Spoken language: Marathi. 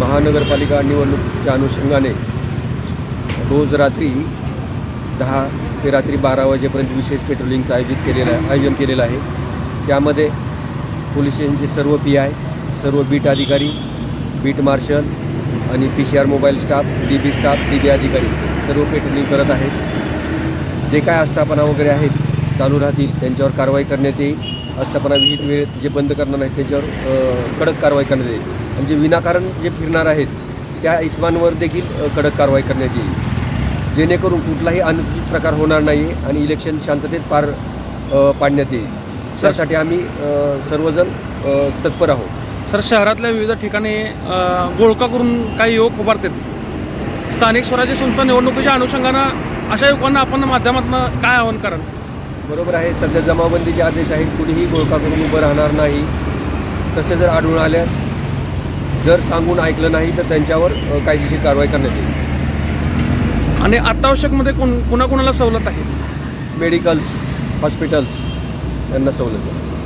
महानगरपालिका निवडणुकीच्या अनुषंगाने रोज रात्री दहा ते रात्री बारा वाजेपर्यंत विशेष पेट्रोलिंगचं आयोजित केलेलं आहे आयोजन केलेलं आहे. त्यामध्ये पोलीस स्टेशनचे सर्व पी आय सर्व बीट अधिकारी बीट मार्शल आणि P C R mobile staff D B staff D B अधिकारी सर्व पेट्रोलिंग करत आहेत. जे काय आस्थापना वगैरे आहेत चालू राहतील त्यांच्यावर कारवाई करण्यात येईल. आस्थापना विहित वेळेत जे बंद करणार आहेत त्यांच्यावर कडक कारवाई करण्यात येईल. आणि जे विनाकारण जे फिरणार आहेत त्या इस्मांवर देखील कडक कारवाई करण्यात येईल. जेणेकरून कुठलाही अनुचित प्रकार होणार नाही आणि इलेक्शन शांततेत पार पाडण्यात येईल. त्यासाठी आम्ही सर्वजण तत्पर आहोत. सर शहरातल्या विविध ठिकाणी अ, घोळका करून काही युवक उभारतात. स्थानिक स्वराज्य संस्था निवडणुकीच्या अनुषंगानं अशा युवकांना आपण माध्यमातून काय आवाहन कराल? बरोबर आहे. सध्या जमावबंदीचे आदेश आहेत. कुणीही घोळका करून उभं राहणार नाही. तसे जर आढळून आल्यास जर सांगून ऐकलं नाही तर त्यांच्यावर कायदेशीर कारवाई करण्यात येईल. आणि अत्यावश्यकमध्ये कोण कुणाकुणाला सवलत आहे? मेडिकल्स हॉस्पिटल्स यांना सवलत आहे.